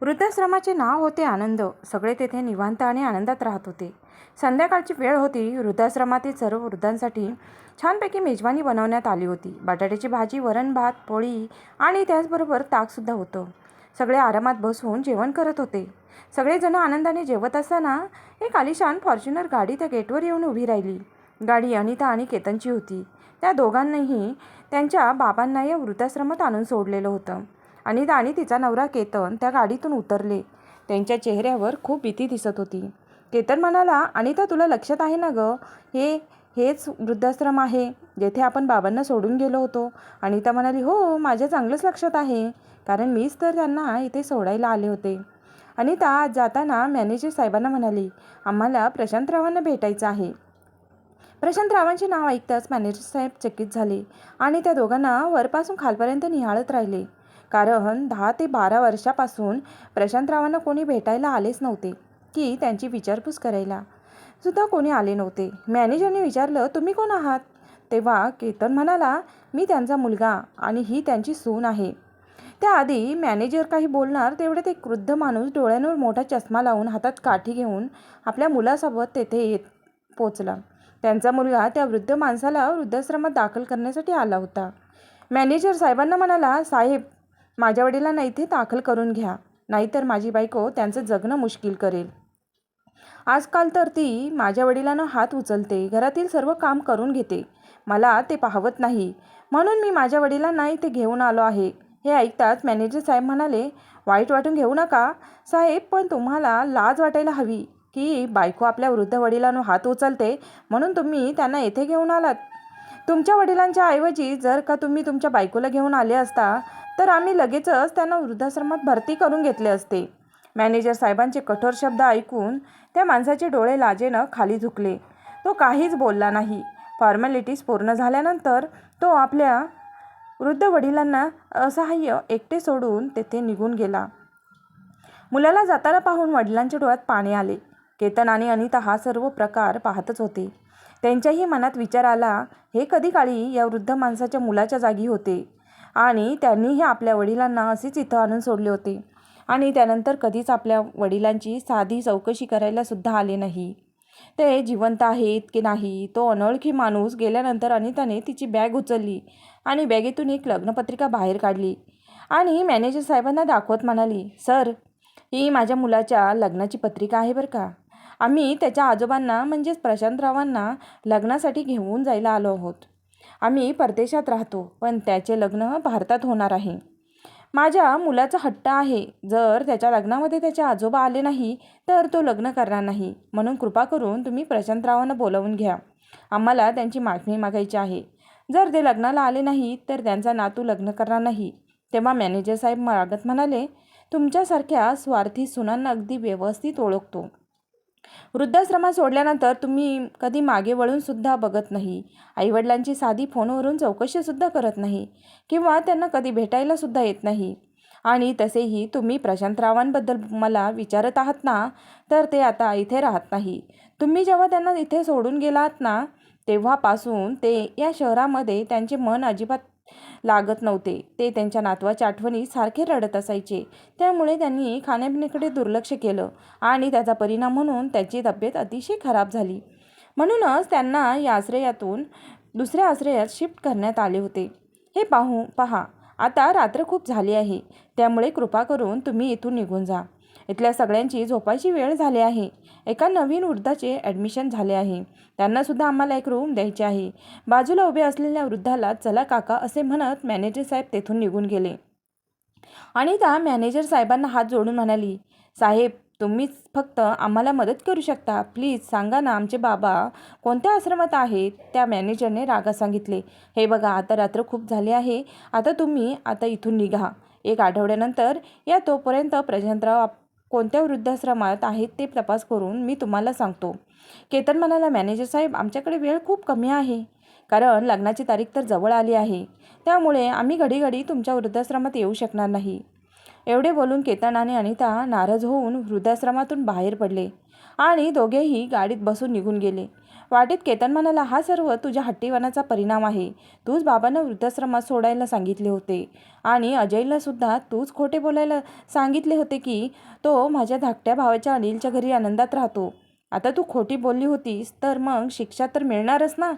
वृद्धाश्रमाचे नाव होते आनंद. सगळे तेथे निवांत आणि आनंदात राहत होते. संध्याकाळची वेळ होती. वृद्धाश्रमातील सर्व वृद्धांसाठी छानपैकी मेजवानी बनवण्यात आली होती. बटाट्याची भाजी वरण भात पोळी आणि त्याचबरोबर ताकसुद्धा होतं. सगळे आरामात बसून जेवण करत होते. सगळेजण आनंदाने जेवत असताना एक आलिशान फॉर्च्युनर गाडी त्या गेटवर येऊन उभी राहिली. गाडी अनिता आणि केतनची होती. त्या दोघांनाही त्यांच्या बाबांना या वृद्धाश्रमात आणून सोडलेलं होतं. अनिता आणि तिचा नवरा केतन त्या गाडीतून उतरले. त्यांच्या चेहऱ्यावर खूप भीती दिसत होती. केतन म्हणाला अनिता तुला लक्षात आहे ना गं? हे हेच वृद्धाश्रम आहे जेथे आपण बाबांना सोडून गेलो होतो. अनिता म्हणाली हो माझ्या चांगलंच लक्षात आहे कारण मीच तर त्यांना इथे सोडायला आले होते. अनिता आज जाताना मॅनेजर साहेबांना म्हणाली आम्हाला प्रशांतरावांना भेटायचं आहे. प्रशांतरावांचे नाव ऐकताच मॅनेजर साहेब चकित झाले आणि त्या दोघांना वरपासून खालपर्यंत निहाळत राहिले. कारण दहा ते बारा वर्षापासून प्रशांतरावांना कोणी भेटायला आलेच नव्हते की त्यांची विचारपूस करायला. सुद्धा कोणी आले नव्हते. मॅनेजरने विचारलं तुम्ही कोण आहात? तेव्हा केतन म्हणाला मी त्यांचा मुलगा आणि ही त्यांची सून आहे. त्याआधी मॅनेजर काही बोलणार तेवढ्यात एक वृद्ध माणूस डोळ्यांवर मोठा चष्मा लावून हातात काठी घेऊन आपल्या मुलासोबत तेथे येत पोचला. त्यांचा मुलगा त्या वृद्ध माणसाला वृद्धाश्रमात दाखल करण्यासाठी आला होता. मॅनेजर साहेबांना म्हणाला साहेब माझ्या वडिलांना इथे दाखल करून घ्या. नाहीतर माझी बायको त्यांचं जगणं मुश्किल करेल. आजकाल तर ती माझ्या वडिलांना हात उचलते. घरातील सर्व काम करून घेते. मला ते पाहवत नाही. म्हणून मी माझ्या वडिलांना इथे घेऊन आलो आहे. हे ऐकताच मॅनेजर साहेब म्हणाले वाईट वाटून घेऊ नका. साहेब पण तुम्हाला लाज वाटायला हवी की बायको आपल्या वृद्ध वडिलांना हात उचलते म्हणून तुम्ही त्यांना येथे घेऊन आलात. तुमच्या वडिलांच्या ऐवजी जर का तुम्ही तुमच्या बायकोला घेऊन आले असता तर आम्ही लगेचच त्यांना वृद्धाश्रमात भरती करून घेतले असते. मॅनेजर साहेबांचे कठोर शब्द ऐकून त्या माणसाचे डोळे लाजेनं खाली झुकले. तो काहीच बोलला नाही. फॉर्मॅलिटीज पूर्ण झाल्यानंतर तो आपल्या वृद्ध वडिलांना असहाय्य एकटे सोडून तेथे निघून गेला. मुलाला जाताना पाहून वडिलांच्या डोळ्यात पाणी आले. केतन आणि अनिता हा सर्व प्रकार पाहतच होते. त्यांच्याही मनात विचार आला हे कधी काळी या वृद्ध माणसाच्या मुलाच्या जागी होते? आणि त्यांनीही आपल्या वडिलांना असेच इथं आणून सोडले होते. आणि त्यानंतर कधीच आपल्या वडिलांची साधी चौकशी करायलासुद्धा आले नाही. ते जिवंत आहेत की नाही तो अनोळखी माणूस गेल्यानंतर अनिताने तिची बॅग उचलली आणि बॅगेतून एक लग्नपत्रिका बाहेर काढली आणि मॅनेजर साहेबांना दाखवत म्हणाली सर ही माझ्या मुलाच्या लग्नाची पत्रिका आहे बरं का? आम्ही त्याच्या आजोबांना म्हणजेच प्रशांतरावांना लग्नासाठी घेऊन जायला आलो आहोत. आम्ही परदेशात राहतो पण त्याचे लग्न भारतात होणार आहे. माझ्या मुलाचा हट्ट आहे. जर त्याच्या लग्नामध्ये त्याचे आजोबा आले नाही तर तो लग्न करणार नाही. म्हणून कृपा करून तुम्ही प्रशांतरावांना बोलावून घ्या. आम्हाला त्यांची मागणी मागायची आहे. जर ते लग्नाला आले नाही तर त्यांचा नातू लग्न करणार नाही. तेव्हा मॅनेजर साहेब मागत म्हणाले तुमच्यासारख्या स्वार्थी सुनांना अगदी व्यवस्थित ओळखतो. वृद्धाश्रमात सोडल्यानंतर तुम्ही कधी मागे वळूनसुद्धा बघत नाही. आईवडिलांची साधी फोनवरून चौकशीसुद्धा करत नाही. किंवा त्यांना कधी भेटायलासुद्धा येत नाही. आणि तसेही तुम्ही प्रशांतरावांबद्दल मला विचारत आहात ना तर ते आता इथे राहत नाही. तुम्ही जेव्हा त्यांना इथे सोडून गेलात ना तेव्हापासून ते या शहरामध्ये त्यांचे मन अजिबात लागत नव्हते. ते त्यांच्या नातवाच्या आठवणी सारखे रडत असायचे. त्यामुळे त्यांनी खाण्यापिण्याकडे दुर्लक्ष केलं आणि त्याचा परिणाम म्हणून त्याची तब्येत अतिशय खराब झाली. म्हणूनच त्यांना या आश्रयातून दुसऱ्या आश्रयात शिफ्ट करण्यात आले होते. हे पाहू पहा आता रात्र खूप झाली आहे. त्यामुळे कृपा करून तुम्ही इथून निघून जा. इथल्या सगळ्यांची झोपायची वेळ झाली आहे. एका नवीन वृद्धाचे ॲडमिशन झाले आहे. त्यांनासुद्धा आम्हाला एक रूम द्यायची आहे. बाजूला उभे असलेल्या वृद्धाला चला काका असे म्हणत मॅनेजर साहेब तेथून निघून गेले. आणि त्या मॅनेजर साहेबांना हात जोडून म्हणाली साहेब तुम्हीच फक्त आम्हाला मदत करू शकता. प्लीज सांगा ना आमचे बाबा कोणत्या आश्रमात आहेत? त्या मॅनेजरने रागा सांगितले हे बघा आता रात्र खूप झाली आहे. आता तुम्ही आता इथून निघा. एक आठवड्यानंतर या तोपर्यंत प्रशांतराव कोणत्या वृद्धाश्रमात आहेत ते तपास करून मी तुम्हाला सांगतो. केतन म्हणाला मॅनेजर साहेब आमच्याकडे वेळ खूप कमी आहे. कारण लग्नाची तारीख तर जवळ आली आहे. त्यामुळे आम्ही घडीघडी तुमच्या वृद्धाश्रमात येऊ शकणार नाही. एवढे बोलून केतन आणि अनिता नाराज होऊन वृद्धाश्रमातून बाहेर पडले आणि दोघेही गाडीत बसून निघून गेले. वाटेत केतन म्हणाला हा सर्व तुझ्या हट्टीवनाचा परिणाम आहे. तूच बाबांना वृद्धाश्रमात सोडायला सांगितले होते. आणि अजयला सुद्धा तूच खोटे बोलायला सांगितले होते की तो माझ्या धाकट्या भावाच्या अनिलच्या घरी आनंदात राहतो. आता तू खोटी बोलली होतीस तर मग शिक्षा तर मिळणारच ना?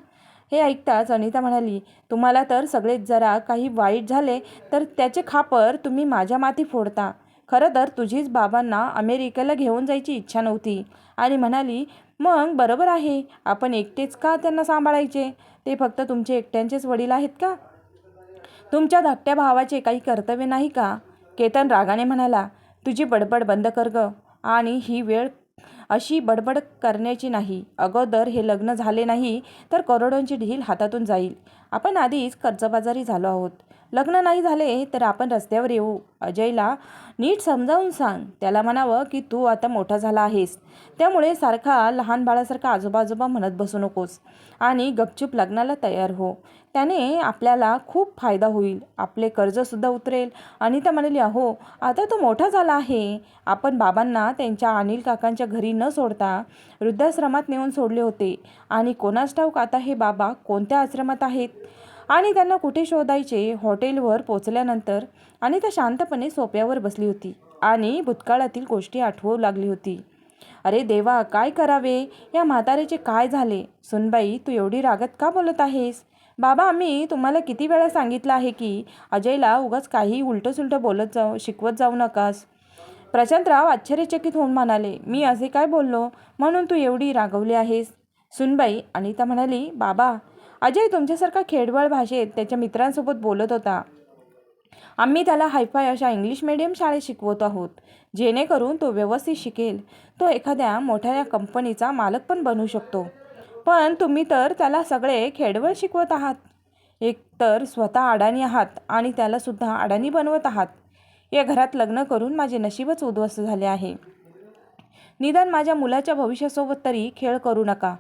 हे ऐकताच अनिता म्हणाली तुम्हाला तर सगळे जरा काही वाईट झाले तर त्याचे खापर तुम्ही माझ्या माती फोडता. खरं तर तुझीच बाबांना अमेरिकेला घेऊन जायची इच्छा नव्हती. आणि म्हणाली मग बरोबर आहे. आपण एकटेच का त्यांना सांभाळायचे? ते फक्त तुमचे एकट्यांचेच वडील आहेत का? तुमच्या धाकट्या भावाचे काही कर्तव्य नाही का? केतन रागाने म्हणाला तुझी बडबड बंद कर ग. आणि ही वेळ अशी बडबड करण्याची नाही. अगोदर हे लग्न झाले नाही तर करोडोंची ढील हातातून जाईल. आपण आधीच कर्जबाजारी झालो आहोत. लग्न नाही झाले तर आपण रस्त्यावर येऊ. अजयला नीट समजावून सांग. त्याला म्हणावं की तू आता मोठा झाला आहेस. त्यामुळे सारखा लहान बाळासारखा आजोबा आजोबा म्हणत बसू नकोस आणि गपचूप लग्नाला तयार हो. त्याने आपल्याला खूप फायदा होईल. आपले कर्जसुद्धा उतरेल. अनिता म्हणाली अहो आता तो मोठा झाला आहे. आपण बाबांना त्यांच्या अनिल काकांच्या घरी न सोडता वृद्धाश्रमात नेऊन सोडले होते. आणि कोणास ठाऊक आता हे बाबा कोणत्या आश्रमात आहेत? आणि त्यांना कुठे शोधायचे? हॉटेलवर पोचल्यानंतर आणि त्या शांतपणे सोप्यावर बसली होती आणि भूतकाळातील गोष्टी आठवू लागली होती. अरे देवा काय करावे? या म्हाताऱ्याचे काय झाले? सुनबाई तू एवढी रागत का बोलत आहेस? बाबा आम्ही तुम्हाला किती वेळा सांगितलं आहे की अजयला उगाच काही उलटं सुलटं बोलत जाऊ शिकवत जाऊ नकास. प्रशांतराव आश्चर्यचकित होऊन म्हणाले मी असे काय बोललो? म्हणून तू एवढी रागवली आहेस? सुनबाई अनिता म्हणाली बाबा अजय तुमच्यासारखा खेडवळ भाषेत त्याच्या मित्रांसोबत बोलत होता. आम्ही त्याला हायफाय अशा इंग्लिश मिडियम शाळेत शिकवत आहोत. जेणेकरून तो व्यवस्थित शिकेल. तो एखाद्या मोठ्या कंपनीचा मालक पण बनू शकतो. पण तुम्ही तर त्याला सगळे खेडवळ शिकवत आहात. एकतर स्वतः अडाणी आहात आणि त्यालासुद्धा अडाणी बनवत आहात. या घरात लग्न करून माझे नशीबच उद्ध्वस्त झाले आहे. निदान माझ्या मुलाच्या भविष्यासोबत तरी खेळ करू नका.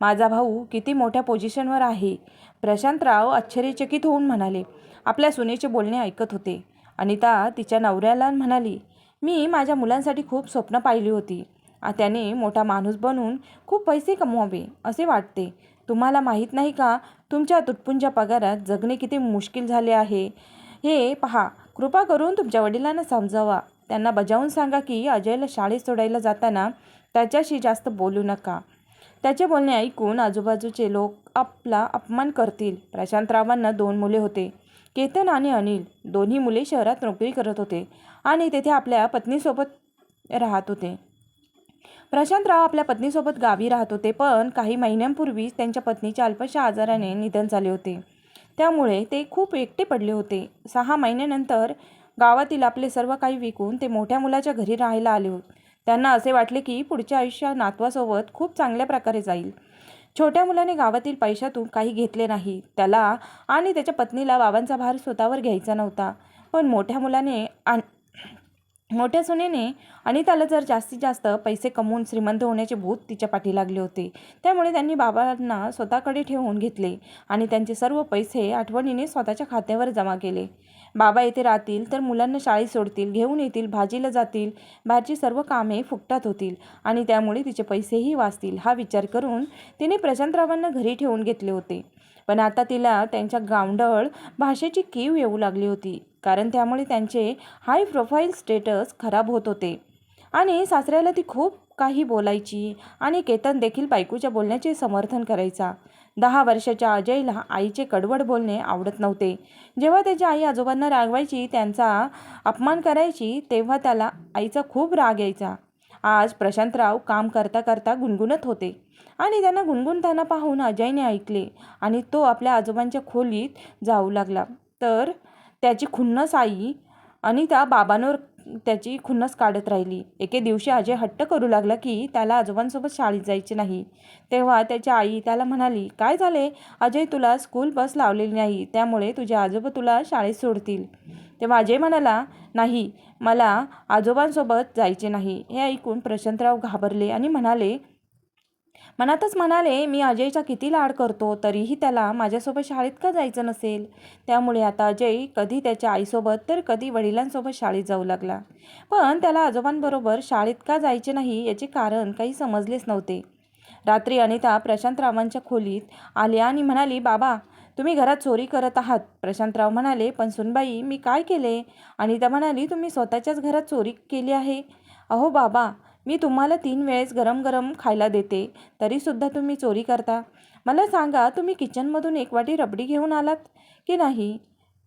माझा भाऊ किती मोठ्या पोझिशनवर आहे. प्रशांतराव आश्चर्यचकित होऊन म्हणाले आपल्या सुनेचे बोलणे ऐकत होते. अनिता तिच्या नवऱ्याला म्हणाली मी माझ्या मुलांसाठी खूप स्वप्न पाहिली होती. त्याने मोठा माणूस बनून खूप पैसे कमवावे असे वाटते. तुम्हाला माहीत नाही का तुमच्या तुटपुंच्या पगारात जगणे किती मुश्किल झाले आहे. हे पहा कृपा करून तुमच्या वडिलांना समजावा. त्यांना बजावून सांगा की अजयला शाळेत सोडायला जाताना त्याच्याशी जास्त बोलू नका. त्याचे बोलणे ऐकून आजूबाजूचे लोक आपला अपमान करतील. प्रशांतरावांना दोन मुले होते. केतन आणि अनिल. दोन्ही मुले शहरात नोकरी करत होते आणि तेथे आपल्या पत्नीसोबत राहत होते. प्रशांतराव आपल्या पत्नीसोबत गावी राहत होते पण काही महिन्यांपूर्वीच त्यांच्या पत्नीच्या अल्पशा आजाराने निधन झाले होते. त्यामुळे ते खूप एकटे पडले होते. सहा महिन्यानंतर गावातील आपले सर्व काही विकून ते मोठ्या मुलाच्या घरी राहायला आले होते. त्यांना असे वाटले की पुढच्या आयुष्य नातवासोबत खूप चांगल्या प्रकारे जाईल. छोट्या मुलाने गावातील पैशातून काही घेतले नाही. त्याला आणि त्याच्या पत्नीला बाबांचा भार स्वतःवर घ्यायचा नव्हता. पण मोठ्या मुलाने आण मोठ्या सुनेने अनिताला त्याला जर जास्तीत जास्त पैसे कमवून श्रीमंत होण्याचे भूत तिच्या पाठी लागले होते त्यामुळे त्यांनी बाबांना स्वतःकडे ठेवून घेतले आणि त्यांचे सर्व पैसे आठवणीने स्वतःच्या खात्यावर जमा केले. बाबा येथे राहतील तर मुलांना शाळेत सोडतील घेऊन येतील भाजीला जातील बाहेरची सर्व कामे फुकटात होतील आणि त्यामुळे तिचे पैसेही वाचतील हा विचार करून तिने प्रशांतरावांना घरी ठेवून घेतले होते. पण आता तिला त्यांच्या गावंढळ भाषेची कीव येऊ लागली होती. कारण त्यामुळे त्यांचे हाय प्रोफाईल स्टेटस खराब होत होते. आणि सासऱ्याला ती खूप काही बोलायची आणि केतन देखील बायकोच्या बोलण्याचे समर्थन करायचा. दहा वर्षाच्या अजयला आईचे कडवड बोलणे आवडत नव्हते. जेव्हा त्याची आई आजोबांना रागवायची त्यांचा अपमान करायची तेव्हा त्याला आईचा खूप राग यायचा. आज प्रशांतराव काम करता करता गुणगुणत होते आणि त्यांना गुणगुणताना पाहून अजयने ऐकले आणि तो आपल्या आजोबांच्या खोलीत जाऊ लागला. तर त्याची खुन्नस आई आणि त्या बाबांवर त्याची खुन्नस काढत राहिली. एके दिवशी अजय हट्ट करू लागला की त्याला आजोबांसोबत शाळेत जायचे नाही. तेव्हा त्याची आई त्याला म्हणाली काय झाले? अजय तुला स्कूल बस लावलेली नाही त्यामुळे तुझे आजोबा तुला शाळेत सोडतील. तेव्हा अजय म्हणाला नाही मला आजोबांसोबत जायचे नाही. हे ऐकून प्रशांतराव घाबरले आणि म्हणाले मनातच म्हणाले मी अजयचा किती लाड करतो तरीही त्याला माझ्यासोबत शाळेत का जायचं नसेल? त्यामुळे आता अजय कधी त्याच्या आईसोबत तर कधी वडिलांसोबत शाळेत जाऊ लागला. पण त्याला आजोबांबरोबर शाळेत का जायचे नाही याचे कारण काही समजलेच नव्हते. रात्री अनिता प्रशांतरावांच्या खोलीत आली आणि म्हणाली बाबा तुम्ही घरात चोरी करत आहात. प्रशांतराव म्हणाले पण सुनबाई मी काय केले? अनिता म्हणाली तुम्ही स्वतःच्याच घरात चोरी केली आहे. अहो बाबा मी तुम्हाला तीन वेळेस गरम गरम खायला देते तरीसुद्धा तुम्ही चोरी करता. मला सांगा तुम्ही किचनमधून एक वाटी रबडी घेऊन आलात की नाही?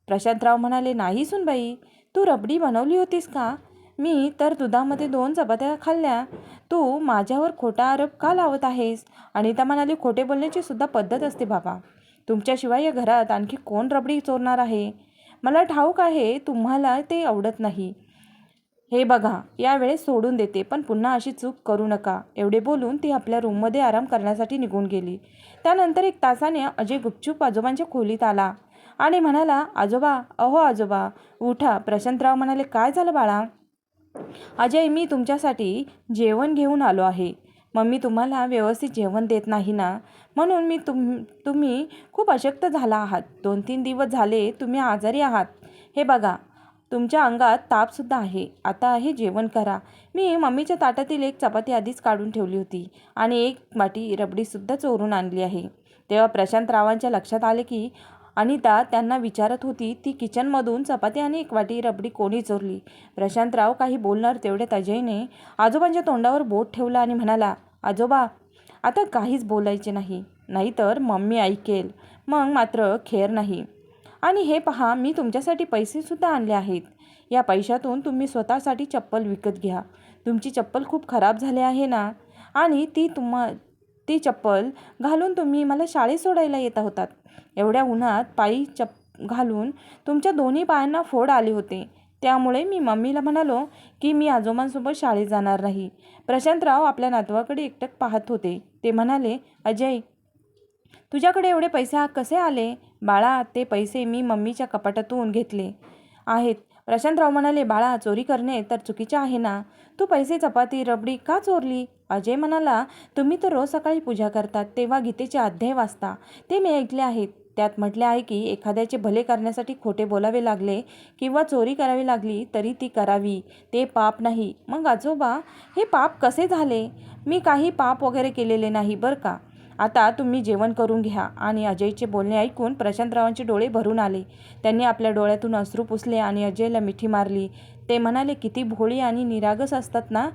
प्रशांतराव म्हणाले नाही सुनबाई तू रबडी बनवली होतीस का? मी तर दुधामध्ये दोन चपात्या खाल्ल्या. तू माझ्यावर खोटा आरोप का लावत आहेस? अनिता म्हणाली खोटे बोलण्याची सुद्धा पद्धत असते बाबा. तुमच्याशिवाय या घरात आणखी कोण रबडी चोरणार आहे? मला ठाऊक आहे तुम्हाला ते आवडत नाही. हे बघा यावेळेस सोडून देते पण पुन्हा अशी चूक करू नका. एवढे बोलून ती आपल्या रूममध्ये आराम करण्यासाठी निघून गेली. त्यानंतर एक तासाने अजय गुपचूप आजोबांच्या खोलीत आला आणि म्हणाला आजोबा अहो आजोबा उठा. प्रशांतराव म्हणाले काय झालं बाळा? अजय मी तुमच्यासाठी जेवण घेऊन आलो आहे. मम्मी तुम्हाला व्यवस्थित जेवण देत नाही ना? म्हणून मी तुम तुम्ही खूप अशक्त झाला आहात. दोन तीन दिवस झाले तुम्ही आजारी आहात. हे बघा तुमच्या अंगात तापसुद्धा आहे. आता हे जेवण करा. मी मम्मीच्या ताटातील एक चपाती आधीच काढून ठेवली होती आणि एक वाटी रबडीसुद्धा चोरून आणली आहे. तेव्हा प्रशांतरावांच्या लक्षात आले की अनिता त्यांना विचारत होती ती किचनमधून चपाती आणि एक वाटी रबडी कोणी चोरली? प्रशांतराव काही बोलणार तेवढ्यात अजयने आजोबांच्या तोंडावर बोट ठेवला आणि म्हणाला आजोबा आता काहीच बोलायचे नाही. नाहीतर मम्मी ऐकेल. मग मात्र खेर नाही. आणि हे पहा मी तुमच्यासाठी पैसेसुद्धा आणले आहेत. या पैशातून तुम्ही स्वतःसाठी चप्पल विकत घ्या. तुमची चप्पल खूप खराब झाली आहे ना? आणि ती तुम्हा ती चप्पल घालून तुम्ही मला शाळेत सोडायला येत होतात. एवढ्या उन्हात पायी चप घालून तुमच्या दोन्ही पायांना फोड आले होते. त्यामुळे मी मम्मीला म्हणालो की मी आजोबांसोबत शाळेत जाणार नाही. प्रशांतराव आपल्या नातवाकडे एकटक पाहत होते. ते म्हणाले अजय तुझ्याकडे एवढे पैसे कसे आले? बाळा ते पैसे मी मम्मीच्या कपाटातून घेतले आहेत. प्रशांतराव म्हणाले बाळा चोरी करणे तर चुकीचे आहे ना? तू पैसे चपाती रबडी का चोरली? अजय म्हणाला तुम्ही तर रोज सकाळी पूजा करतात तेव्हा गीतेचे अध्याय वाचता. ते मी ऐकले आहेत. त्यात म्हटले आहे की एखाद्याचे भले करण्यासाठी खोटे बोलावे लागले किंवा चोरी करावी लागली तरी ती करावी. ते पाप नाही. मग आजोबा हे पाप कसे झाले? मी काही पाप वगैरे केलेले नाही बरं का? आता तुम्ही जेवण करून घ्या. आणि अजयचे बोलणे ऐकून प्रशांतरावांचे डोळे भरून आले. त्यांनी आपल्या डोळ्यातून अश्रू पुसले आणि अजयला मिठी मारली. ते म्हणाले किती भोळी आणि निरागस असतात ना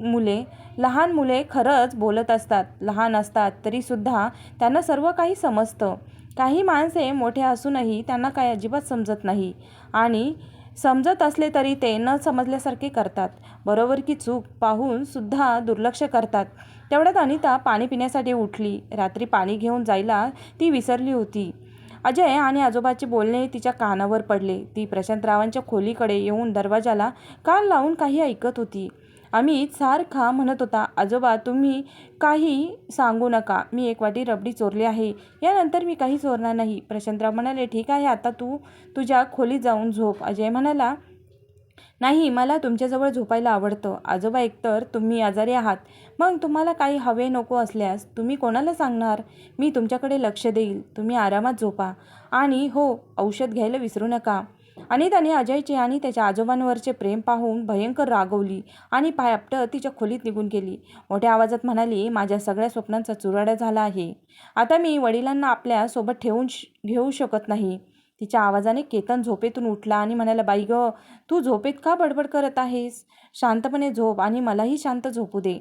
मुले. लहान मुले खरंच बोलत असतात. लहान असतात तरीसुद्धा त्यांना सर्व काही समजतं. काही माणसे मोठे असूनही त्यांना काही अजिबात समजत नाही. आणि समजत असले तरी ते न समजल्यासारखे करतात. बरोबर की चूक पाहून सुद्धा दुर्लक्ष करतात. तेवढ्यात अनिता पाणी पिण्यासाठी उठली. रात्री पाणी घेऊन जायला ती विसरली होती. अजय आणि आजोबाचे बोलणे तिच्या कानावर पडले. ती प्रशांतरावांच्या खोलीकडे येऊन दरवाजाला कान लावून काही ऐकत होती. अमित सारखा म्हणत होता आजोबा तुम्ही काही सांगू नका. मी एक वाटी रबडी चोरली आहे. यानंतर मी काही चोरणार नाही. प्रशांतराव म्हणाले ठीक आहे आता तू तुझ्या खोलीत जाऊन झोप. अजय म्हणाला नाही मला तुमच्याजवळ झोपायला आवडतं. आजोबा एकतर तुम्ही आजारी आहात. मग तुम्हाला काही हवे नको असल्यास तुम्ही कोणाला सांगणार? मी तुमच्याकडे लक्ष देईल. तुम्ही आरामात झोपा. आणि हो औषध घ्यायला विसरू नका. अनिताने अजयचे आणि त्याच्या आजोबांवरचे प्रेम पाहून भयंकर रागवली आणि पायापटं तिच्या खोलीत निघून गेली. मोठ्या आवाजात म्हणाली माझ्या सगळ्या स्वप्नांचा चुराडा झाला आहे. आता मी वडिलांना आपल्यासोबत ठेवून श घेऊ शकत नाही. तिच्या आवाजाने केतन झोपेतून उठला आणि म्हणाला बाई ग तू झोपेत का बडबड करत आहेस? शांतपणे झोप आणि मलाही शांत झोपू दे.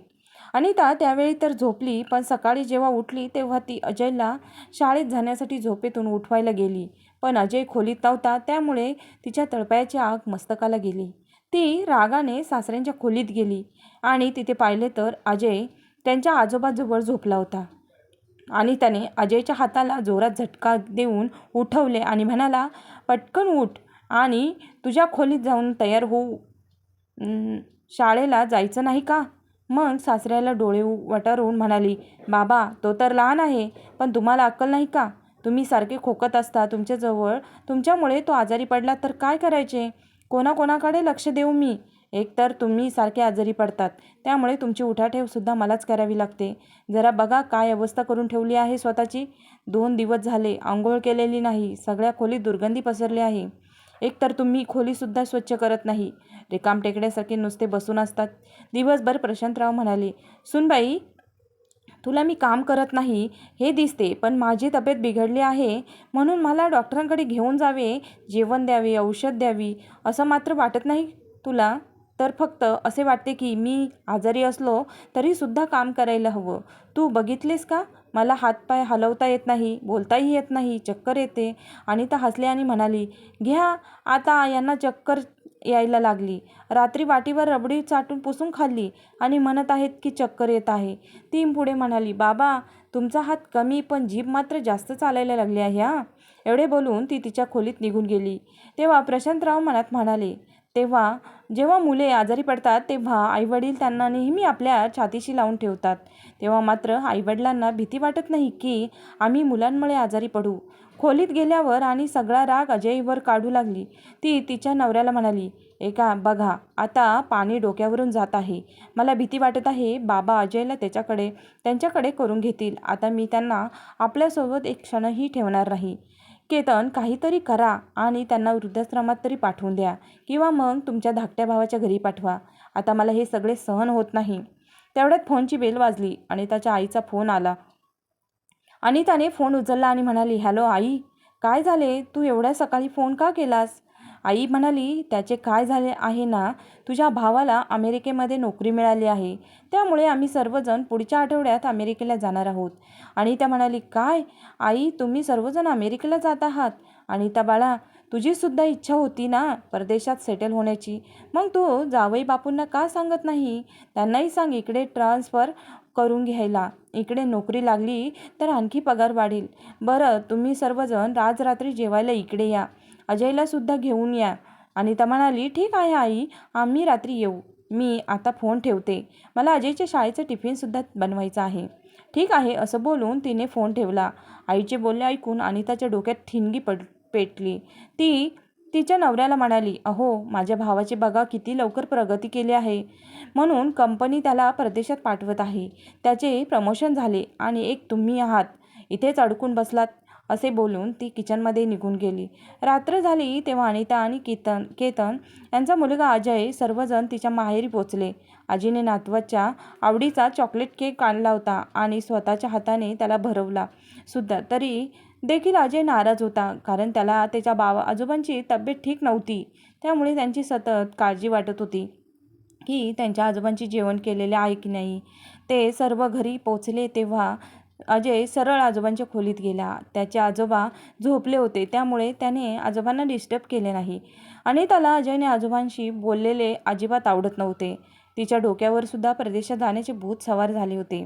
अनिता त्यावेळी तर झोपली पण सकाळी जेव्हा उठली तेव्हा ती अजयला शाळेत जाण्यासाठी झोपेतून उठवायला गेली. पण अजय खोलीत नव्हता. त्यामुळे तिच्या तळपायाची आग मस्तकाला गेली. ती रागाने सासऱ्यांच्या खोलीत गेली आणि तिथे पाहिले तर अजय त्यांच्या आजोबाजवळ झोपला होता. आणि त्याने अजयच्या हाताला जोरात झटका देऊन उठवले आणि म्हणाला पटकन उठ आणि तुझ्या खोलीत जाऊन तयार होऊ. शाळेला जायचं नाही का? मग सासऱ्याला डोळे वटारून म्हणाली बाबा तो तर लहान आहे पण तुम्हाला अक्कल नाही का? तुम्ही सारखे खोकत असता तुमच्याजवळ तुमच्यामुळे तो आजारी पडला तर काय करायचे? कोणाकोणाकडे लक्ष देऊ मी? एकतर तुम्ही सारखे आजारी पडतात त्यामुळे तुमची उठाठेवसुद्धा मलाच करावी लागते. जरा बघा काय अवस्था करून ठेवली आहे स्वतःची. दोन दिवस झाले आंघोळ केलेली नाही सगळ्या खोलीत दुर्गंधी पसरली आहे. एकतर तुम्ही खोलीसुद्धा स्वच्छ करत नाही. रिकाम टेकड्यासारखे नुसते बसून असतात. दिवसभर प्रशांतराव म्हणाले सुनबाई तुला मी काम करत नाही हे दिसते पण माझी तब्येत बिघडली आहे म्हणून मला डॉक्टरांकडे घेऊन जावे जेवण द्यावे औषध द्यावी असं मात्र वाटत नाही तुला? तर फक्त असे वाटते की मी आजारी असलो तरीसुद्धा काम करायला हवं. तू बघितलेस का? मला हातपाय हलवता येत नाही बोलताही येत नाही चक्कर येते. अनिता हसली आणि म्हणाली घ्या आता यांना चक्कर यायला लागली. रात्री वाटीवर रबडी चाटून पुसून खाल्ली आणि म्हणत आहेत की चक्कर येत आहे. ती पुढे म्हणाली बाबा तुमचा हात कमी पण जीभ मात्र जास्त चालायला लागली आहे हा? एवढे बोलून ती तिच्या खोलीत निघून गेली. तेव्हा प्रशांतराव मनात म्हणाले तेव्हा जेव्हा मुले आजारी पडतात तेव्हा आईवडील त्यांना नेहमी आपल्या छातीशी लावून ठेवतात. तेव्हा मात्र आईवडिलांना भीती वाटत नाही की आम्ही मुलांमुळे आजारी पडू. खोलीत गेल्यावर आणि सगळा राग अजयवर काढू लागली. ती तिच्या नवऱ्याला म्हणाली एका बघा आता पाणी डोक्यावरून जात आहे. मला भीती वाटत आहे बाबा अजयला त्याच्याकडे त्यांच्याकडे करून घेतील. आता मी त्यांना आपल्यासोबत एक क्षणही ठेवणार नाही. केतन काहीतरी करा आणि त्यांना वृद्धाश्रमात तरी पाठवून द्या किंवा मग तुमच्या धाकट्या भावाच्या घरी पाठवा. आता मला हे सगळे सहन होत नाही. तेवढ्यात फोनची बेल वाजली आणि त्याच्या आईचा फोन आला. अनिताने फोन उचलला आणि म्हणाली हॅलो आई काय झाले? तू एवढ्या सकाळी फोन का केलास? आई म्हणाली त्याचे काय झाले आहे ना? तुझ्या भावाला अमेरिकेमध्ये नोकरी मिळाली आहे. त्यामुळे आम्ही सर्वजण पुढच्या आठवड्यात अमेरिकेला जाणार आहोत. अनिता म्हणाली काय? आई तुम्ही सर्वजण अमेरिकेला जात आहात? अनिता बाळा तुझीसुद्धा इच्छा होती ना परदेशात सेटल होण्याची? मग तू जावई बापूंना का सांगत नाही? त्यांनाही सांग इकडे ट्रान्सफर करून घ्यायला. इकडे नोकरी लागली तर आणखी पगार वाढेल. बरं तुम्ही सर्वजण रात्री जेवायला इकडे या. अजयला सुद्धा घेऊन या. अनिता म्हणाली ठीक आहे आई आम्ही रात्री येऊ. मी आता फोन ठेवते. मला अजयच्या शाळेचं टिफिनसुद्धा बनवायचं आहे. ठीक आहे असं बोलून तिने फोन ठेवला. आईचे बोलणे ऐकून अनिताच्या डोक्यात ठिणगी पड पेटली. ती तिच्या नवऱ्याला म्हणाली अहो माझ्या भावाचे बघा किती लवकर प्रगती केली आहे. म्हणून कंपनी त्याला परदेशात पाठवत आहे. त्याचे प्रमोशन झाले आणि एक तुम्ही आहात. इथेच अडकून बसलात. असे बोलून ती किचनमध्ये निघून गेली. रात्र झाली तेव्हा अनिता आणि केतन केतन यांचा मुलगा अजय सर्वजण तिच्या माहेरी पोचले. आजीने नातवाच्या आवडीचा चॉकलेट केक आणला होता आणि स्वतःच्या हाताने त्याला भरवला. सुद्धा तरी देखील अजय नाराज होता कारण त्याला त्याच्या बाबा आजोबांची तब्येत ठीक नव्हती. त्यामुळे त्यांची सतत काळजी वाटत होती की त्यांच्या आजोबांची जेवण केलेले आहे की नाही. ते सर्व घरी पोचले तेव्हा अजय सरळ आजोबांच्या खोलीत गेला. त्याचे आजोबा झोपले होते त्यामुळे त्याने आजोबांना डिस्टर्ब केले नाही. आणि त्याला अजयने आजोबांशी बोललेले अजिबात आवडत नव्हते. तिच्या डोक्यावर सुद्धा परदेशात जाण्याचे भूत सवार झाले होते.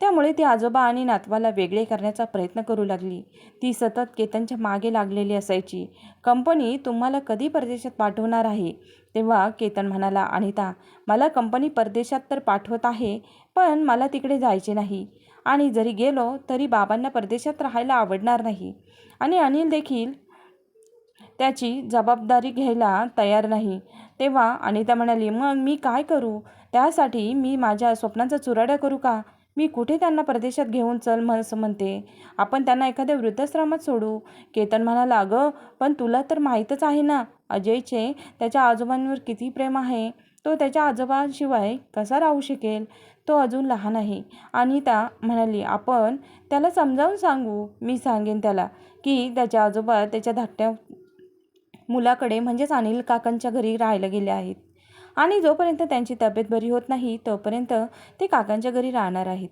त्यामुळे ती आजोबा आणि नातवाला वेगळे करण्याचा प्रयत्न करू लागली. ती सतत केतनच्या मागे लागलेली असायची. कंपनी तुम्हाला कधी परदेशात पाठवणार आहे? तेव्हा केतन म्हणाला अनिता मला कंपनी परदेशात तर पाठवत आहे पण मला तिकडे जायचे नाही. आणि जरी गेलो तरी बाबांना परदेशात राहायला आवडणार नाही. आणि अनिल देखील त्याची जबाबदारी घ्यायला तयार नाही. तेव्हा अनिता म्हणाली मग मी काय करू? त्यासाठी मी माझ्या स्वप्नांचा चुराडा करू का? मी कुठे त्यांना परदेशात घेऊन चल म्हण असं म्हणते? आपण त्यांना एखाद्या वृद्धाश्रमात सोडू. केतन म्हणाला अगं पण तुला तर माहीतच आहे ना अजयचे त्याच्या आजोबांवर किती प्रेम आहे. तो त्याच्या आजोबांशिवाय कसा राहू शकेल? तो अजून लहान आहे. अनिता म्हणाली आपण त्याला समजावून सांगू. मी सांगेन त्याला की त्याच्या आजोबा त्याच्या धाकट्या मुलाकडे म्हणजेच अनिल काकांच्या घरी राहायला गेले आहेत. आणि जोपर्यंत त्यांची तब्येत बरी होत नाही तोपर्यंत ते काकांच्या घरी राहणार आहेत.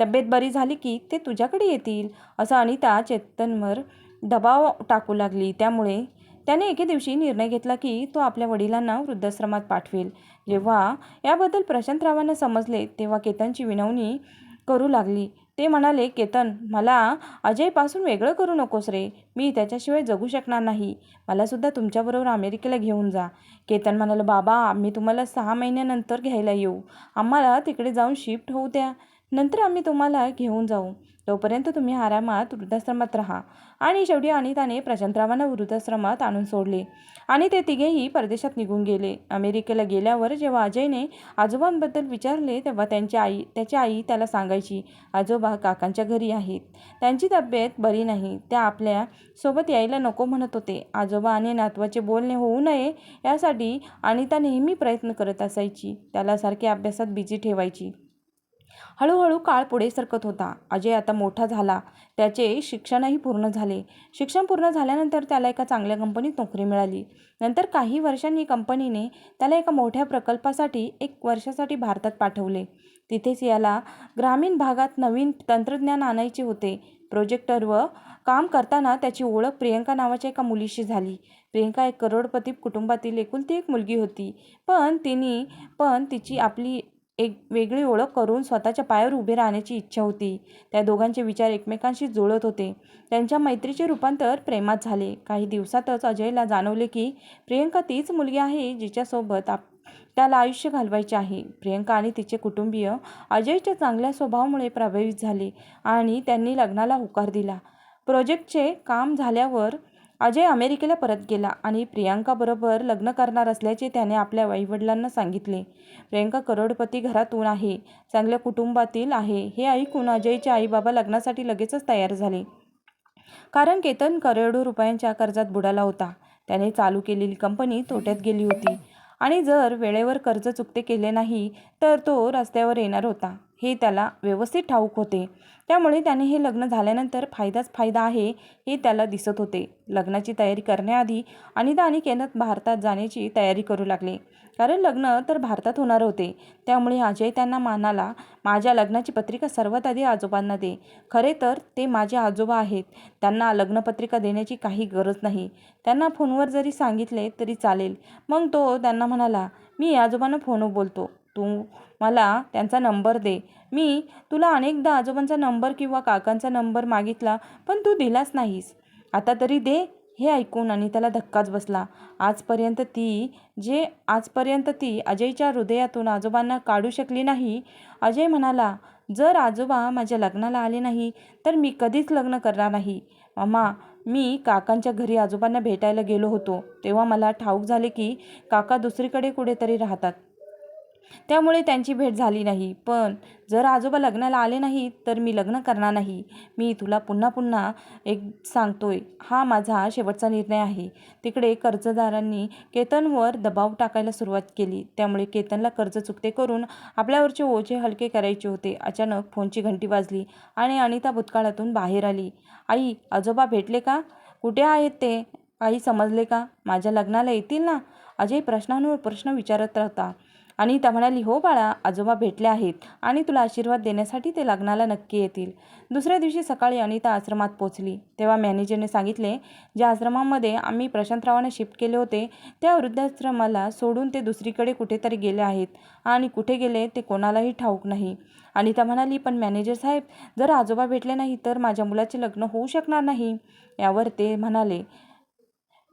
तब्येत बरी झाली की ते तुझ्याकडे येतील. असं अनिता चेतनवर दबाव टाकू लागली. त्यामुळे त्याने एके दिवशी निर्णय घेतला की तो आपल्या वडिलांना वृद्धाश्रमात पाठवेल. जेव्हा याबद्दल प्रशांतरावांना समजले तेव्हा केतनची विनवणी करू लागली. ते म्हणाले केतन मला अजयपासून वेगळं करू नकोस रे. मी त्याच्याशिवाय जगू शकणार नाही. मलासुद्धा तुमच्याबरोबर अमेरिकेला घेऊन जा. केतन म्हणाले बाबा आम्ही तुम्हाला सहा महिन्यानंतर घ्यायला येऊ. आम्हाला तिकडे जाऊन शिफ्ट होऊ द्या. नंतर आम्ही तुम्हाला घेऊन जाऊ. तोपर्यंत तुम्ही आरामात वृद्धाश्रमात राहा. आणि शेवटी अनिताने प्रशांतरावांना वृद्धाश्रमात आणून सोडले. आणि ते तिघेही परदेशात निघून गेले. अमेरिकेला गेल्यावर जेव्हा अजयने आजोबांबद्दल विचारले तेव्हा त्यांची आई त्याची आई त्याला सांगायची आजोबा काकांच्या घरी आहेत. त्यांची तब्येत बरी नाही. त्या आपल्यासोबत यायला नको म्हणत होते. आजोबा आणि नातवाचे बोलणे होऊ नये यासाठी अनिता नेहमी प्रयत्न करत असायची. त्याला सारखे अभ्यासात बिझी ठेवायची. हळूहळू काळ पुढे सरकत होता. अजय आता मोठा झाला. त्याचे शिक्षणही पूर्ण झाले. शिक्षण पूर्ण झाल्यानंतर त्याला एका चांगल्या कंपनीत नोकरी मिळाली. नंतर काही वर्षांनी कंपनीने त्याला एका मोठ्या प्रकल्पासाठी एक वर्षासाठी भारतात पाठवले. तिथेच याला ग्रामीण भागात नवीन तंत्रज्ञान आणायचे होते. प्रोजेक्टरवर काम करताना त्याची ओळख प्रियंका नावाच्या एका मुलीशी झाली. प्रियंका एक करोडपती कुटुंबातील एकुलती एक मुलगी होती. पण तिने पण तिची आपली एक वेगळी ओळख करून स्वतःच्या पायावर उभे राहण्याची इच्छा होती. त्या दोघांचे विचार एकमेकांशी जुळत होते. त्यांच्या मैत्रीचे रूपांतर प्रेमात झाले. काही दिवसातच अजयला जाणवले की प्रियंका तीच मुलगी आहे जिच्यासोबत आप त्याला आयुष्य घालवायचे आहे. प्रियंका आणि तिचे कुटुंबीय अजयच्या चांगल्या स्वभावामुळे प्रभावित झाले आणि त्यांनी लग्नाला होकार दिला. प्रोजेक्टचे काम झाल्यावर अजय अमेरिकेला परत गेला आणि प्रियांकाबरोबर लग्न करणार असल्याचे त्याने आपल्या आईवडिलांना सांगितले. प्रियांका करोडपती घरातून आहे चांगल्या कुटुंबातील आहे. हे ऐकून अजयचे आईबाबा लग्नासाठी लगेचच तयार झाले. कारण केतन करोडो रुपयांच्या कर्जात बुडाला होता. त्याने चालू केलेली कंपनी तोट्यात गेली होती. आणि जर वेळेवर कर्ज चुकते केले नाही तर तो रस्त्यावर येणार होता. हे त्याला व्यवस्थित ठाऊक होते. त्यामुळे त्याने हे लग्न झाल्यानंतर फायदाच फायदा आहे हे त्याला दिसत होते. लग्नाची तयारी करण्याआधी अनिता आणि केनत भारतात जाण्याची तयारी करू लागले. कारण लग्न तर भारतात होणार होते. त्यामुळे अजय त्यांना मानाला माझ्या लग्नाची पत्रिका सर्वात आधी आजोबांना दे. खरे तर ते माझे आजोबा आहेत. त्यांना लग्नपत्रिका देण्याची काही गरज नाही. त्यांना फोनवर जरी सांगितले तरी चालेल. मग तो त्यांना म्हणाला मी आजोबांना फोनवर बोलतो. तू मला त्यांचा नंबर दे. मी तुला अनेकदा आजोबांचा नंबर किंवा काकांचा नंबर मागितला पण तू दिलाच नाहीस. आता तरी दे हे ऐकून आणि त्याला धक्काच बसला. आजपर्यंत ती जे आजपर्यंत ती अजयच्या हृदयातून आजोबांना काढू शकली नाही. अजय म्हणाला जर आजोबा माझ्या लग्नाला आले नाही तर मी कधीच लग्न करणार नाही. मामा मी काकांच्या घरी आजोबांना भेटायला गेलो होतो. तेव्हा मला ठाऊक झाले की काका दुसरीकडे कुठेतरी राहतात. त्यामुळे त्यांची भेट झाली नाही. पण जर आजोबा लग्नाला आले नाही तर मी लग्न करणार नाही. मी तुला पुन्हा पुन्हा एक सांगतोय. हा माझा शेवटचा निर्णय आहे. तिकडे कर्जदारांनी केतनवर दबाव टाकायला सुरुवात केली. त्यामुळे केतनला कर्ज चुकते करून आपल्यावरचे ओझे हलके करायचे होते. अचानक फोनची घंटी वाजली आणि अनिता भूतकाळातून बाहेर आली. आई आजोबा भेटले का? कुठे आहेत ते? काही समजले का? माझ्या लग्नाला येतील ना? अजय प्रश्नांवर प्रश्न विचारत राहता. आणि त्या म्हणाली हो बाळा आजोबा भेटले आहेत आणि तुला आशीर्वाद देण्यासाठी ते लग्नाला नक्की येतील. दुसऱ्या दिवशी सकाळी अनिता आश्रमात पोचली तेव्हा मॅनेजरने सांगितले ज्या आश्रमामध्ये आम्ही प्रशांतरावाने शिफ्ट केले होते त्या वृद्धाश्रमाला सोडून ते दुसरीकडे कुठेतरी गेले आहेत आणि कुठे गेले ते कोणालाही ठाऊक नाही. अनिता म्हणाली पण मॅनेजर साहेब जर आजोबा भेटले नाही तर माझ्या मुलाचे लग्न होऊ शकणार नाही. यावर ते म्हणाले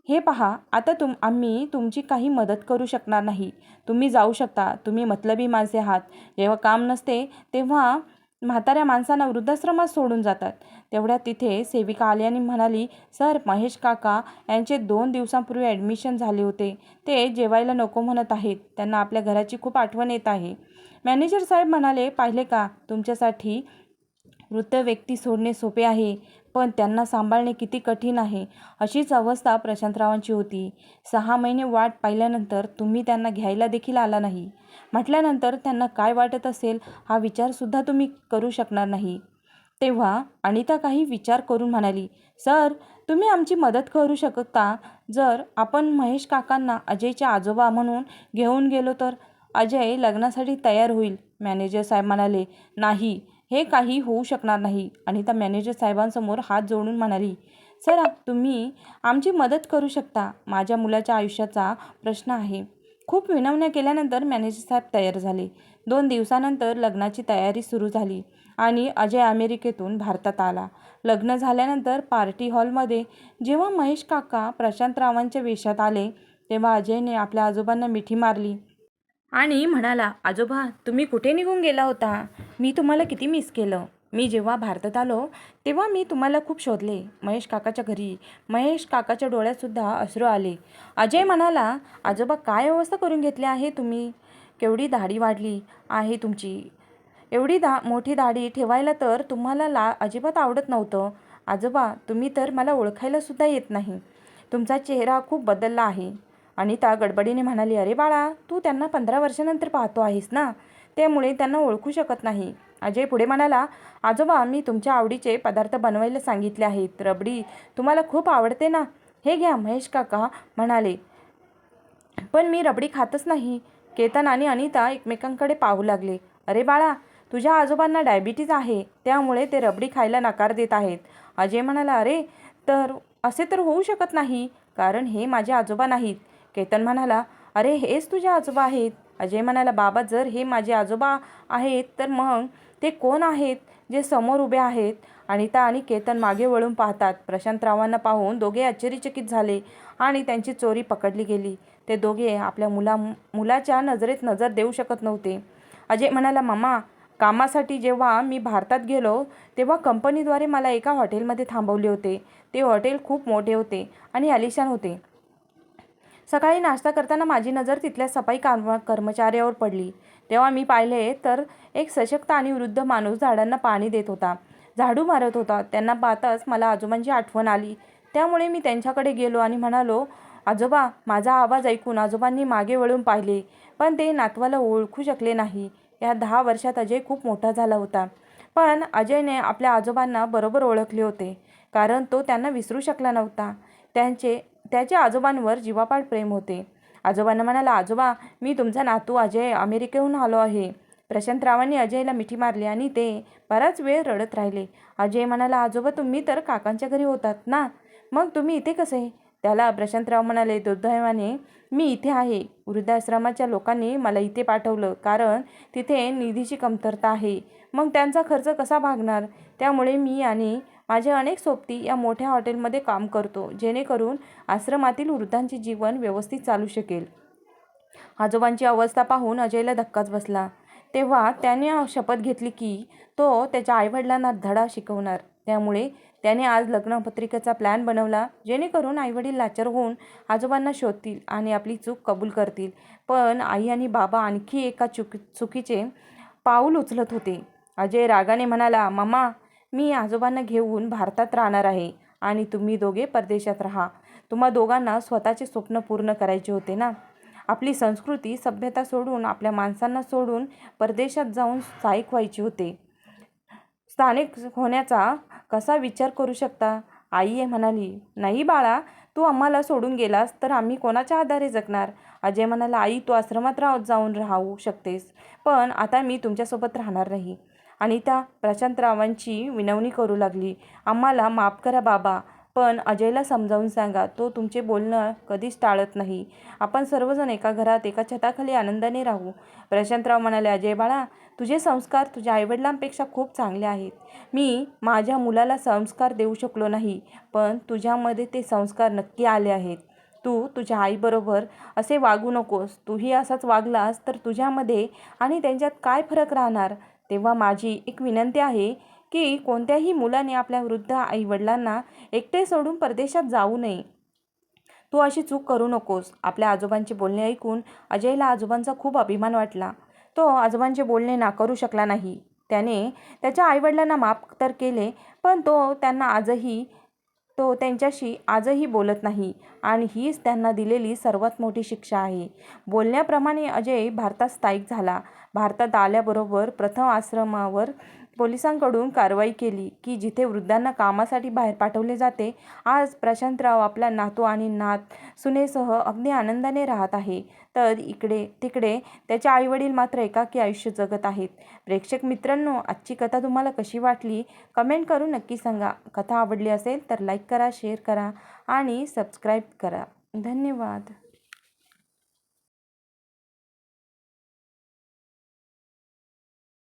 हे पहा आता तुम आम्ही तुमची काही मदत करू शकणार नाही. तुम्ही जाऊ शकता तुम्ही मतलबी माणसे आहात. जेव्हा काम नसते तेव्हा म्हाताऱ्या माणसांना वृद्धाश्रमात सोडून जातात. तेवढ्या तिथे सेविका आली आणि म्हणाली सर महेश काका यांचे दोन दिवसांपूर्वी ॲडमिशन झाले होते. ते जेवायला नको म्हणत आहेत. त्यांना आपल्या घराची खूप आठवण येत आहे. मॅनेजर साहेब म्हणाले पाहिले का? तुमच्यासाठी वृद्ध व्यक्ती सोडणे सोपे आहे पण त्यांना सांभाळणे किती कठीण आहे अशीच अवस्था प्रशांतरावांची होती. सहा महिने वाट पाहिल्यानंतर तुम्ही त्यांना घ्यायला देखील आला नाही. म्हटल्यानंतर त्यांना काय वाटत असेल हा विचारसुद्धा तुम्ही करू शकणार नाही. तेव्हा अनिता काही विचार करून म्हणाली सर तुम्ही आमची मदत करू शकता. जर आपण महेश काकांना अजयचे आजोबा म्हणून घेऊन गेलो तर अजय लग्नासाठी तयार होईल. मॅनेजर साहेब म्हणाले नाही हे काही होऊ शकणार नाही. अनिता मॅनेजर साहेबांसमोर हात जोडून म्हणाली सर तुम्ही आमची मदत करू शकता. माझ्या मुलाच्या आयुष्याचा प्रश्न आहे. खूप विनवण्या केल्यानंतर मॅनेजर साहेब तयार झाले. दोन दिवसानंतर लग्नाची तयारी सुरू झाली आणि अजय अमेरिकेतून भारतात आला. लग्न झाल्यानंतर पार्टी हॉलमध्ये जेव्हा महेश काका प्रशांतरावांच्या वेशात आले तेव्हा अजयने आपल्या आजोबांना मिठी मारली. आणि म्हणाला आजोबा तुम्ही कुठे निघून गेला होता? मी तुम्हाला किती मिस केलं. मी जेव्हा भारतात आलो तेव्हा मी तुम्हाला खूप शोधले. महेश काकाच्या घरी. महेश काकाच्या डोळ्यातसुद्धा अश्रू आले. अजय म्हणाला आजोबा काय अवस्था करून घेतली आहे तुम्ही? केवढी दाढी वाढली आहे तुमची? एवढी दा मोठी दाढी ठेवायला तर तुम्हाला ला अजिबात आवडत नव्हतं. आजोबा तुम्ही तर मला ओळखायलासुद्धा येत नाही. तुमचा चेहरा खूप बदलला आहे. अनिता गडबडीने म्हणाली अरे बाळा तू त्यांना पंधरा वर्षानंतर पाहतो आहेस ना? त्यामुळे त्यांना ओळखू शकत नाही. अजय पुढे म्हणाला आजोबा मी तुमच्या आवडीचे पदार्थ बनवायला सांगितले आहेत. रबडी तुम्हाला खूप आवडते ना? हे घ्या महेश काका म्हणाले. पण मी रबडी खातच नाही. केतन आणि अनिता एकमेकांकडे पाहू लागले. अरे बाळा तुझ्या आजोबांना डायबिटीज आहे त्यामुळे ते रबडी खायला नकार देत आहेत. अजय म्हणाला अरे तर असे तर होऊ शकत नाही कारण हे माझे आजोबा नाहीत. केतन म्हणाला अरे हेच तुझे आजोबा आहेत. अजय म्हणाला बाबा जर हे माझे आजोबा आहेत तर मग ते कोण आहेत जे समोर उभे आहेत? अनिता आणि केतन मागे वळून पाहतात. प्रशांतरावांना पाहून दोघे आश्चर्यचकित झाले आणि त्यांची चोरी पकडली गेली. ते दोघे आपल्या मुला मुलाच्या नजरेत नजर देऊ शकत नव्हते. अजय म्हणाला मामा कामासाठी जेव्हा मी भारतात गेलो तेव्हा कंपनीद्वारे मला एका हॉटेलमध्ये थांबवले होते. ते हॉटेल खूप मोठे होते आणि आलिशान होते. सकाळी नाश्ता करताना माझी नजर तिथल्या सफाई काम कर्मचाऱ्यावर पडली. तेव्हा मी पाहिले तर एक सशक्त आणि वृद्ध माणूस झाडांना पाणी देत होता. झाडू मारत होता. त्यांना पाहताच मला आजोबांची आठवण आली. त्यामुळे मी त्यांच्याकडे गेलो आणि म्हणालो आजोबा माझा आवाज ऐकून आजोबांनी मागे वळून पाहिले पण ते नातवाला ओळखू शकले नाही. या दहा वर्षात अजय खूप मोठा झाला होता. पण अजयने आपल्या आजोबांना बरोबर ओळखले होते कारण तो त्यांना विसरू शकला नव्हता. त्यांचे त्याच्या आजोबांवर जीवापाड प्रेम होते. आजोबांना म्हणाला आजोबा मी तुमचा नातू अजय अमेरिकेहून आलो आहे. प्रशांतरावांनी अजयला मिठी मारली आणि ते बराच वेळ रडत राहिले. अजय म्हणाला आजोबा तुम्ही तर काकांच्या घरी होतात ना? मग तुम्ही इथे कसे? त्याला प्रशांतराव म्हणाले दुर्दैवाने मी इथे आहे. वृद्धाश्रमाच्या लोकांनी मला इथे पाठवलं कारण तिथे निधीची कमतरता आहे. मग त्यांचा खर्च कसा भागणार? त्यामुळे मी आणि माझे अनेक सोबती या मोठ्या हॉटेलमध्ये काम करतो जेणेकरून आश्रमातील वृद्धांचे जीवन व्यवस्थित चालू शकेल. आजोबांची अवस्था पाहून अजयला धक्काच बसला. तेव्हा त्याने शपथ घेतली की तो त्याच्या आईवडिलांना धडा शिकवणार. त्यामुळे त्याने आज लग्नपत्रिकेचा प्लॅन बनवला जेणेकरून आईवडील लाचार होऊन आजोबांना शोधतील आणि आपली चूक कबूल करतील. पण आई आणि बाबा आणखी एका चुक चुकीचे पाऊल उचलत होते. अजय रागाने म्हणाला मामा मी आजोबांना घेऊन भारतात राहणार आहे आणि तुम्ही दोघे परदेशात राहा. तुम्हा दोघांना स्वतःचे स्वप्न पूर्ण करायचे होते ना? आपली संस्कृती सभ्यता सोडून आपल्या माणसांना सोडून परदेशात जाऊन स्थायिक व्हायचे होते. स्थानिक होण्याचा कसा विचार करू शकता? आई म्हणाली नाही बाळा तू आम्हाला सोडून गेलास तर आम्ही कोणाच्या आधारे जगणार? अजय म्हणाला आई तू आश्रमात राहत जाऊन राहू शकतेस पण आता मी तुमच्यासोबत राहणार नाही. आणि त्या प्रशांतरावांची विनवणी करू लागली. आम्हाला माफ करा बाबा पण अजयला समजावून सांगा तो तुमचे बोलणं कधीच टाळत नाही. आपण सर्वजण एका घरात एका छताखाली आनंदाने राहू. प्रशांतराव म्हणाले अजय बाळा तुझे संस्कार तुझ्या आईवडिलांपेक्षा खूप चांगले आहेत. मी माझ्या मुलाला संस्कार देऊ शकलो नाही पण तुझ्यामध्ये ते संस्कार नक्की आले आहेत. तू तुझ्या आईबरोबर असे वागू नकोस. तूही असाच वागलास तर तुझ्यामध्ये आणि त्यांच्यात काय फरक राहणार? तेव्हा माझी एक विनंती आहे की कोणत्याही मुलाने आपल्या वृद्ध आईवडिलांना एकटे सोडून परदेशात जाऊ नये. तू अशी चूक करू नकोस. आपल्या आजोबांचे बोलणे ऐकून अजयला आजोबांचा खूप अभिमान वाटला. तो आजोबांचे बोलणे नाकारू शकला नाही. त्याने त्याच्या आईवडिलांना माफ तर केले पण तो त्यांना आजही तो त्यांच्याशी आजही बोलत नाही आणि हीच त्यांना दिलेली सर्वात मोठी शिक्षा आहे. बोलण्याप्रमाणे अजय भारतात स्थायिक झाला. भारतात आल्याबरोबर प्रथम आश्रमावर पोलिसांकडून कारवाई केली की जिथे वृद्धांना कामासाठी बाहेर पाठवले जाते आज प्रशांतराव आपला नातू आणि नात सुनेसह अगदी आनंदाने राहत आहे. तर इकडे तिकडे त्याचे आईवडील मात्र एकाकी आयुष्य जगत आहेत. प्रेक्षक मित्रांनो आजची कथा तुम्हाला कशी वाटली? कमेंट करून नक्की सांगा. कथा आवडली असेल तर लाईक करा शेअर करा आणि सबस्क्राईब करा. धन्यवाद.